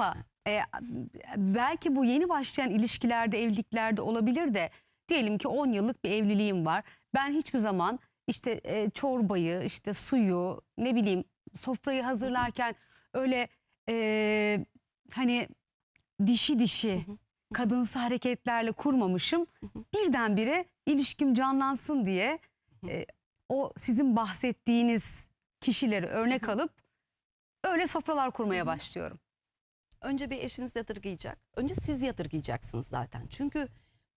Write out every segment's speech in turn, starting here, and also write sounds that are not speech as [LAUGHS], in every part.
ama e, belki bu yeni başlayan ilişkilerde, evliliklerde olabilir de diyelim ki 10 yıllık bir evliliğim var. Ben hiçbir zaman işte e, çorbayı, işte suyu, ne bileyim sofrayı hazırlarken öyle e, hani dişi dişi kadınsı hareketlerle kurmamışım. Birdenbire ilişkim canlansın diye e, o sizin bahsettiğiniz kişileri örnek alıp öyle sofralar kurmaya başlıyorum. Önce bir eşiniz yadırgayacak. Önce siz yadırgayacaksınız zaten. Çünkü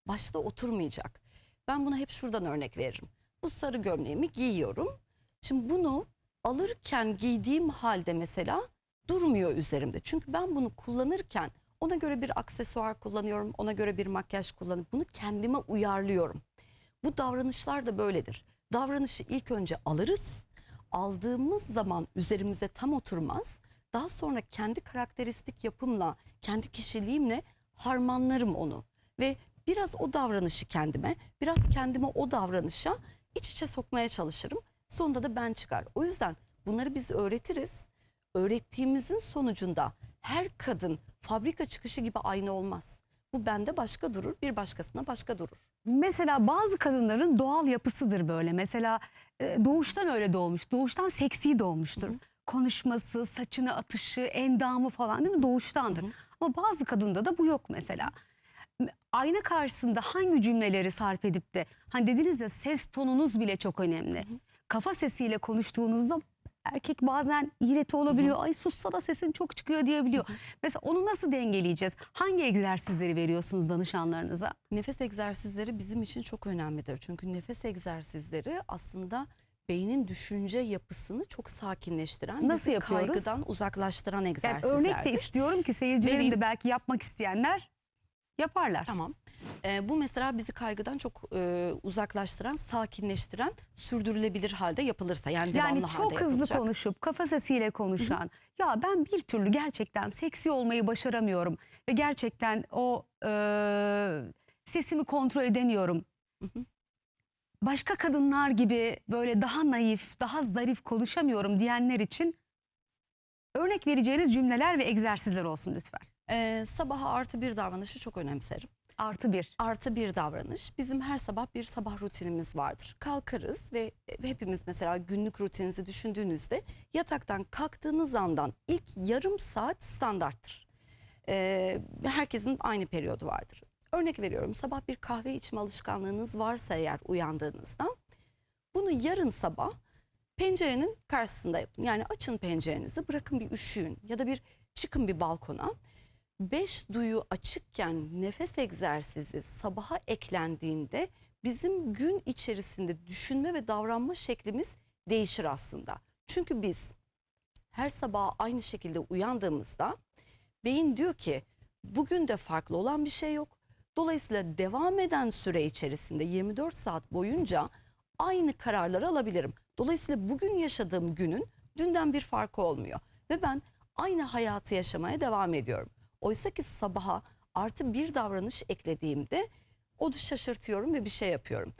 başta oturmayacak. Ben buna hep şuradan örnek veririm. Bu sarı gömleğimi giyiyorum. Şimdi bunu alırken giydiğim halde mesela durmuyor üzerimde. Çünkü ben bunu kullanırken ona göre bir aksesuar kullanıyorum. Ona göre bir makyaj kullanıp bunu kendime uyarlıyorum. Bu davranışlar da böyledir. Davranışı ilk önce alırız. Aldığımız zaman üzerimize tam oturmaz. Daha sonra kendi karakteristik yapımla, kendi kişiliğimle harmanlarım onu. Ve biraz o davranışı kendime, biraz kendime o davranışa iç içe sokmaya çalışırım. Sonunda da ben çıkar. O yüzden bunları biz öğretiriz. Öğrettiğimizin sonucunda her kadın fabrika çıkışı gibi aynı olmaz. Bu bende başka durur, bir başkasına başka durur. Mesela bazı kadınların doğal yapısıdır böyle. Mesela e, doğuştan öyle doğmuş. Doğuştan seksi doğmuştur. Konuşması, saçını atışı, endamı falan değil mi? Doğuştandır. Ama bazı kadında da bu yok mesela. Ayna karşısında hangi cümleleri sarf edip de hani dediniz ya ses tonunuz bile çok önemli. Kafa sesiyle konuştuğunuzda erkek bazen iğreti olabiliyor. Ay sussa da sesin çok çıkıyor diyebiliyor. Mesela onu nasıl dengeleyeceğiz? Hangi egzersizleri veriyorsunuz danışanlarınıza? Nefes egzersizleri bizim için çok önemlidir. Çünkü nefes egzersizleri aslında beynin düşünce yapısını çok sakinleştiren, Nasıl yapıyoruz? kaygıdan uzaklaştıran Yani egzersizlerdir. örnek de istiyorum ki seyircilerim Vereyim. de belki yapmak isteyenler yaparlar. Tamam. Ee, bu mesela bizi kaygıdan çok e, uzaklaştıran, sakinleştiren, sürdürülebilir halde yapılırsa yani devamlı Yani çok halde hızlı yapılacak. konuşup kafa sesiyle konuşan ya ben bir türlü gerçekten seksi olmayı başaramıyorum ve gerçekten o e, sesimi kontrol edemiyorum. Başka kadınlar gibi böyle daha naif, daha zarif konuşamıyorum diyenler için örnek vereceğiniz cümleler ve egzersizler olsun lütfen. Ee, sabaha artı bir davranışı çok önemserim. Artı bir. Artı bir davranış. Bizim her sabah bir sabah rutinimiz vardır. Kalkarız ve hepimiz mesela günlük rutininizi düşündüğünüzde yataktan kalktığınız andan ilk yarım saat standarttır. Ee, herkesin aynı periyodu vardır. Örnek veriyorum sabah bir kahve içme alışkanlığınız varsa eğer uyandığınızda bunu yarın sabah pencerenin karşısında yapın. Yani açın pencerenizi bırakın bir üşüyün ya da bir çıkın bir balkona. Beş duyu açıkken nefes egzersizi sabaha eklendiğinde bizim gün içerisinde düşünme ve davranma şeklimiz değişir aslında. Çünkü biz her sabah aynı şekilde uyandığımızda beyin diyor ki bugün de farklı olan bir şey yok. Dolayısıyla devam eden süre içerisinde 24 saat boyunca aynı kararları alabilirim. Dolayısıyla bugün yaşadığım günün dünden bir farkı olmuyor. Ve ben aynı hayatı yaşamaya devam ediyorum. Oysa ki sabaha artı bir davranış eklediğimde onu şaşırtıyorum ve bir şey yapıyorum.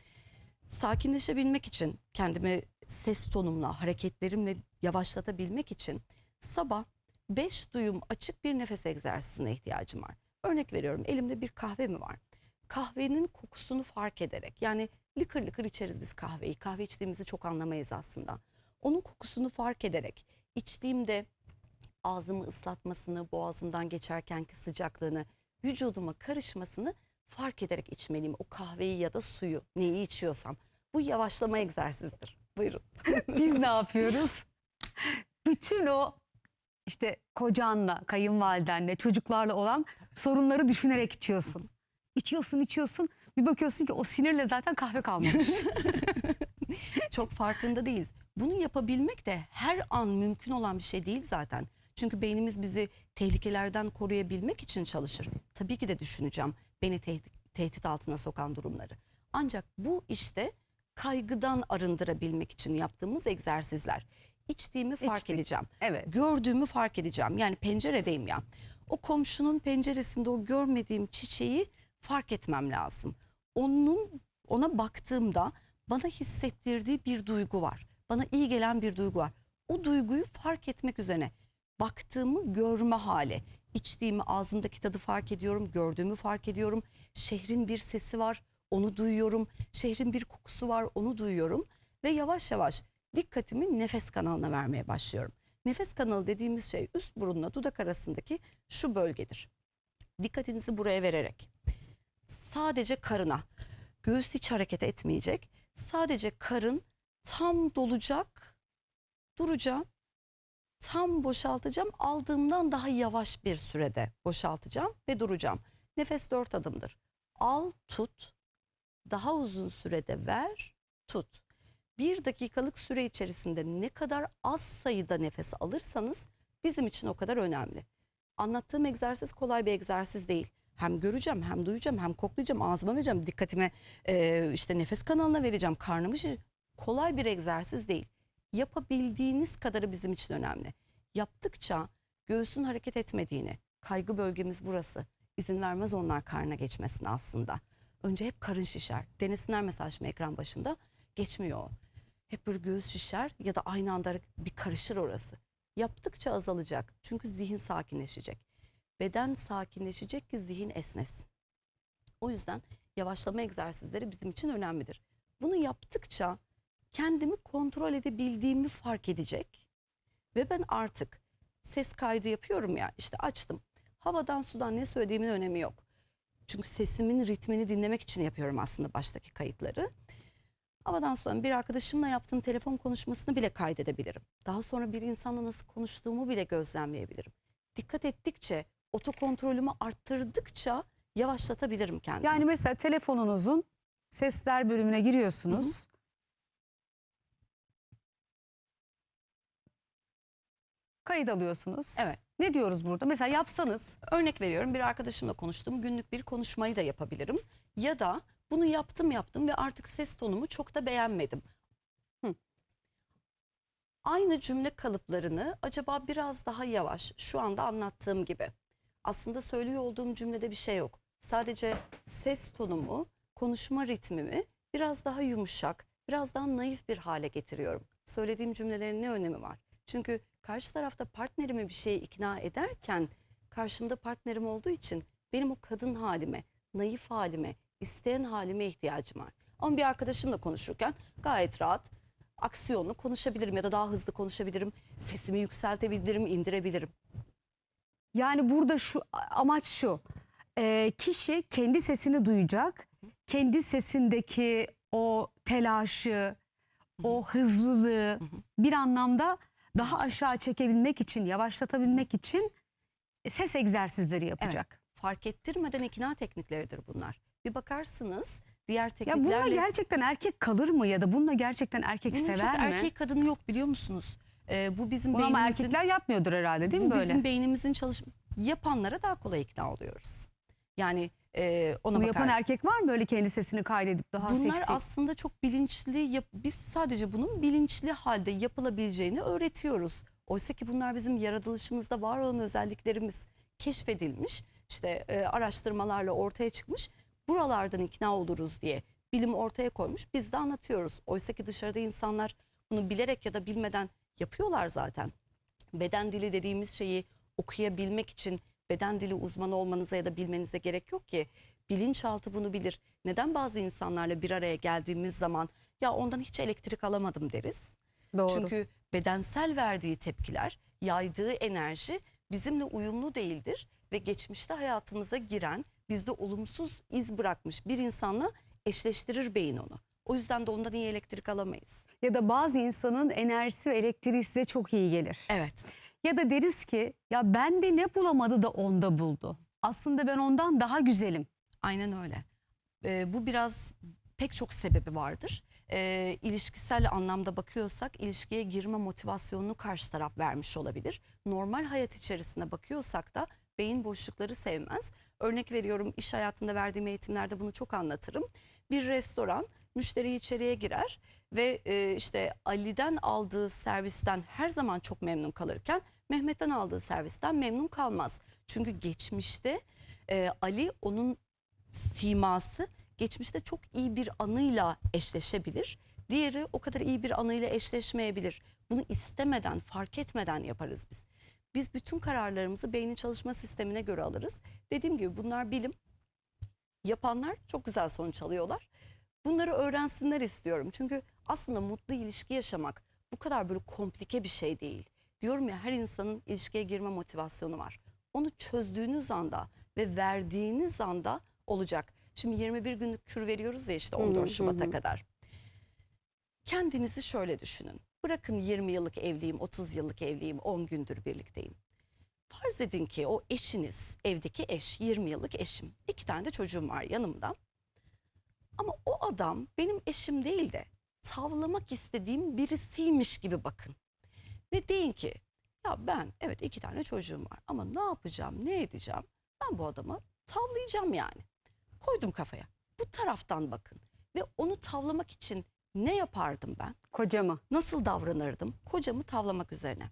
Sakinleşebilmek için kendimi ses tonumla, hareketlerimle yavaşlatabilmek için sabah beş duyum açık bir nefes egzersizine ihtiyacım var. Örnek veriyorum elimde bir kahve mi var? Kahvenin kokusunu fark ederek yani lıkır lıkır içeriz biz kahveyi. Kahve içtiğimizi çok anlamayız aslında. Onun kokusunu fark ederek içtiğimde ağzımı ıslatmasını, boğazımdan geçerkenki sıcaklığını, vücuduma karışmasını fark ederek içmeliyim. O kahveyi ya da suyu neyi içiyorsam. Bu yavaşlama egzersizidir. Buyurun. [LAUGHS] Biz ne yapıyoruz? Bütün o işte kocanla, kayınvalidenle, çocuklarla olan sorunları düşünerek içiyorsun. İçiyorsun, içiyorsun. Bir bakıyorsun ki o sinirle zaten kahve kalmamış. [LAUGHS] [LAUGHS] Çok farkında değiliz. Bunu yapabilmek de her an mümkün olan bir şey değil zaten. Çünkü beynimiz bizi tehlikelerden koruyabilmek için çalışır. Tabii ki de düşüneceğim beni tehdit, tehdit altına sokan durumları. Ancak bu işte kaygıdan arındırabilmek için yaptığımız egzersizler. İçtiğimi fark İçtik. edeceğim. Evet. Gördüğümü fark edeceğim. Yani penceredeyim ya. O komşunun penceresinde o görmediğim çiçeği fark etmem lazım. Onun ona baktığımda bana hissettirdiği bir duygu var. Bana iyi gelen bir duygu var. O duyguyu fark etmek üzere baktığımı görme hali. içtiğimi ağzımdaki tadı fark ediyorum, gördüğümü fark ediyorum. Şehrin bir sesi var, onu duyuyorum. Şehrin bir kokusu var, onu duyuyorum. Ve yavaş yavaş dikkatimi nefes kanalına vermeye başlıyorum. Nefes kanalı dediğimiz şey üst burunla dudak arasındaki şu bölgedir. Dikkatinizi buraya vererek sadece karına, göğüs hiç hareket etmeyecek. Sadece karın tam dolacak, duracağım. Tam boşaltacağım. Aldığımdan daha yavaş bir sürede boşaltacağım ve duracağım. Nefes dört adımdır. Al, tut. Daha uzun sürede ver, tut. Bir dakikalık süre içerisinde ne kadar az sayıda nefes alırsanız bizim için o kadar önemli. Anlattığım egzersiz kolay bir egzersiz değil. Hem göreceğim, hem duyacağım, hem koklayacağım, ağzıma vereceğim, dikkatime e, işte nefes kanalına vereceğim, karnımı Kolay bir egzersiz değil. Yapabildiğiniz kadarı bizim için önemli. Yaptıkça göğsün hareket etmediğini, kaygı bölgemiz burası. izin vermez onlar karnına geçmesine aslında. Önce hep karın şişer. Denesinler mesela şimdi ekran başında. Geçmiyor o. Hep böyle göğüs şişer ya da aynı anda bir karışır orası. Yaptıkça azalacak. Çünkü zihin sakinleşecek. Beden sakinleşecek ki zihin esnesin. O yüzden yavaşlama egzersizleri bizim için önemlidir. Bunu yaptıkça kendimi kontrol edebildiğimi fark edecek ve ben artık ses kaydı yapıyorum ya işte açtım. Havadan sudan ne söylediğimin önemi yok. Çünkü sesimin ritmini dinlemek için yapıyorum aslında baştaki kayıtları. Havadan sonra bir arkadaşımla yaptığım telefon konuşmasını bile kaydedebilirim. Daha sonra bir insanla nasıl konuştuğumu bile gözlemleyebilirim. Dikkat ettikçe, otokontrolümü arttırdıkça yavaşlatabilirim kendimi. Yani mesela telefonunuzun sesler bölümüne giriyorsunuz. Kayıt alıyorsunuz. Evet. Ne diyoruz burada? Mesela yapsanız Örnek veriyorum bir arkadaşımla konuştuğum günlük bir konuşmayı da yapabilirim. Ya da bunu yaptım yaptım ve artık ses tonumu çok da beğenmedim. Hı. Aynı cümle kalıplarını acaba biraz daha yavaş şu anda anlattığım gibi. Aslında söylüyor olduğum cümlede bir şey yok. Sadece ses tonumu, konuşma ritmimi biraz daha yumuşak, biraz daha naif bir hale getiriyorum. Söylediğim cümlelerin ne önemi var? Çünkü karşı tarafta partnerimi bir şeye ikna ederken karşımda partnerim olduğu için benim o kadın halime, naif halime, isteyen halime ihtiyacım var. Ama bir arkadaşımla konuşurken gayet rahat, aksiyonlu konuşabilirim ya da daha hızlı konuşabilirim. Sesimi yükseltebilirim, indirebilirim. yani burada şu amaç şu. Ee, kişi kendi sesini duyacak. Kendi sesindeki o telaşı, o hızlılığı bir anlamda daha aşağı çekebilmek için, yavaşlatabilmek için ses egzersizleri yapacak. Fark ettirmeden ikna teknikleridir bunlar. Bir bakarsınız diğer Ya tekniklerle... bununla gerçekten erkek kalır mı ya da bununla gerçekten erkek Bunun sever çok mi? erkek kadın yok biliyor musunuz? Ee, bu bizim Bunu ama beynimizin... erkekler yapmıyordur herhalde değil mi bu böyle? bizim beynimizin çalış yapanlara daha kolay ikna oluyoruz. Yani e, ona Bunu yapan erkek var mı böyle kendi sesini kaydedip daha Bunlar seksi? aslında çok bilinçli. yap- Biz sadece bunun bilinçli halde yapılabileceğini öğretiyoruz. Oysa ki bunlar bizim yaratılışımızda var olan özelliklerimiz keşfedilmiş. işte e, araştırmalarla ortaya çıkmış. Buralardan ikna oluruz diye bilim ortaya koymuş. Biz de anlatıyoruz. Oysa ki dışarıda insanlar bunu bilerek ya da bilmeden yapıyorlar zaten. Beden dili dediğimiz şeyi okuyabilmek için beden dili uzmanı olmanıza ya da bilmenize gerek yok ki. Bilinçaltı bunu bilir. Neden bazı insanlarla bir araya geldiğimiz zaman ya ondan hiç elektrik alamadım deriz. Doğru. Çünkü bedensel verdiği tepkiler, yaydığı enerji bizimle uyumlu değildir ve geçmişte hayatımıza giren, bizde olumsuz iz bırakmış bir insanla eşleştirir beyin onu. O yüzden de ondan iyi elektrik alamayız. Ya da bazı insanın enerjisi ve elektriği size çok iyi gelir. Evet. Ya da deriz ki ya bende ne bulamadı da onda buldu. Aslında ben ondan daha güzelim. Aynen öyle. Ee, bu biraz pek çok sebebi vardır. Ee, ilişkisel anlamda bakıyorsak ilişkiye girme motivasyonunu karşı taraf vermiş olabilir. Normal hayat içerisinde bakıyorsak da beyin boşlukları sevmez. Örnek veriyorum iş hayatında verdiğim eğitimlerde bunu çok anlatırım. Bir restoran müşteri içeriye girer ve e, işte Ali'den aldığı servisten her zaman çok memnun kalırken Mehmet'ten aldığı servisten memnun kalmaz. Çünkü geçmişte e, Ali onun siması geçmişte çok iyi bir anıyla eşleşebilir. Diğeri o kadar iyi bir anıyla eşleşmeyebilir. Bunu istemeden, fark etmeden yaparız biz. Biz bütün kararlarımızı beynin çalışma sistemine göre alırız. Dediğim gibi bunlar bilim. Yapanlar çok güzel sonuç alıyorlar. Bunları öğrensinler istiyorum. Çünkü aslında mutlu ilişki yaşamak bu kadar böyle komplike bir şey değil. Diyorum ya her insanın ilişkiye girme motivasyonu var. Onu çözdüğünüz anda ve verdiğiniz anda olacak. Şimdi 21 günlük kür veriyoruz ya işte Hı hı, 14 hı Şubat'a kadar. Kendinizi şöyle düşünün. Bırakın 20 yıllık evliyim, 30 yıllık evliyim, 10 gündür birlikteyim. Farz edin ki o eşiniz, evdeki eş, 20 yıllık eşim. İki tane de çocuğum var yanımda. Ama o adam benim eşim değil de tavlamak istediğim birisiymiş gibi bakın. Ve deyin ki ya ben evet iki tane çocuğum var ama ne yapacağım, ne edeceğim? Ben bu adamı tavlayacağım yani. Koydum kafaya. Bu taraftan bakın. Ve onu tavlamak için ne yapardım ben? Kocamı. Nasıl davranırdım? Kocamı tavlamak üzerine.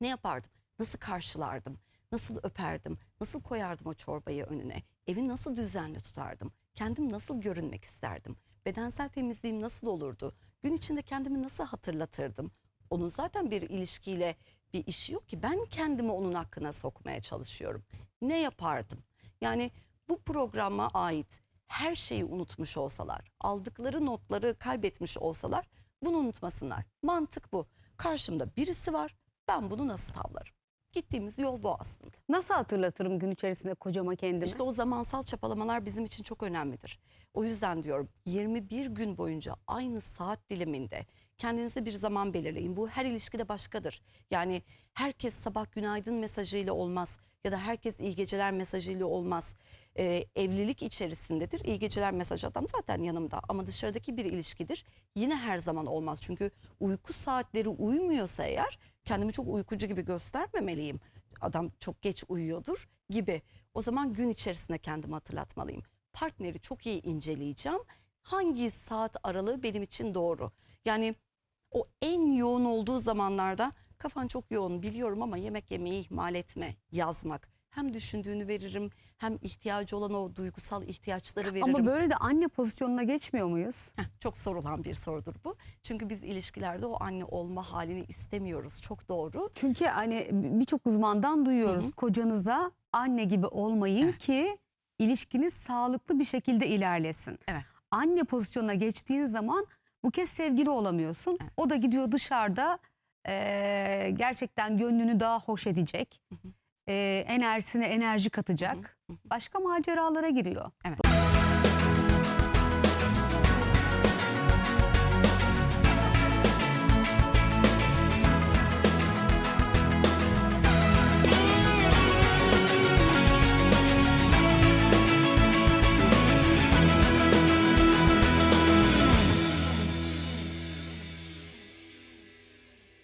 Ne yapardım? Nasıl karşılardım? Nasıl öperdim? Nasıl koyardım o çorbayı önüne? Evi nasıl düzenli tutardım? Kendim nasıl görünmek isterdim? Bedensel temizliğim nasıl olurdu? Gün içinde kendimi nasıl hatırlatırdım? Onun zaten bir ilişkiyle bir işi yok ki. Ben kendimi onun hakkına sokmaya çalışıyorum. Ne yapardım? Yani bu programa ait her şeyi unutmuş olsalar, aldıkları notları kaybetmiş olsalar bunu unutmasınlar. Mantık bu. Karşımda birisi var. Ben bunu nasıl tavlarım? Gittiğimiz yol bu aslında. Nasıl hatırlatırım gün içerisinde kocama kendimi? İşte o zamansal çapalamalar bizim için çok önemlidir. O yüzden diyorum 21 gün boyunca aynı saat diliminde kendinize bir zaman belirleyin. Bu her ilişkide başkadır. Yani herkes sabah günaydın mesajıyla olmaz ya da herkes iyi geceler mesajıyla olmaz. Ee, evlilik içerisindedir. İyi geceler mesajı adam zaten yanımda ama dışarıdaki bir ilişkidir. Yine her zaman olmaz. Çünkü uyku saatleri uymuyorsa eğer kendimi çok uykucu gibi göstermemeliyim. Adam çok geç uyuyordur gibi. O zaman gün içerisinde kendimi hatırlatmalıyım. Partneri çok iyi inceleyeceğim. Hangi saat aralığı benim için doğru? Yani o en yoğun olduğu zamanlarda kafan çok yoğun biliyorum ama yemek yemeyi ihmal etme yazmak. Hem düşündüğünü veririm hem ihtiyacı olan o duygusal ihtiyaçları veririm. Ama böyle de anne pozisyonuna geçmiyor muyuz? Heh, çok sorulan bir sorudur bu. Çünkü biz ilişkilerde o anne olma halini istemiyoruz. Çok doğru. Çünkü hani birçok uzmandan duyuyoruz. Hı hı. Kocanıza anne gibi olmayın Evet. ki ilişkiniz sağlıklı bir şekilde ilerlesin. Evet. Anne pozisyonuna geçtiğin zaman bu kez sevgili olamıyorsun. Evet. O da gidiyor dışarıda eee, gerçekten gönlünü daha hoş edecek. hı. Eee, enerjisine enerji katacak. Hı hı. Başka maceralara giriyor. Evet.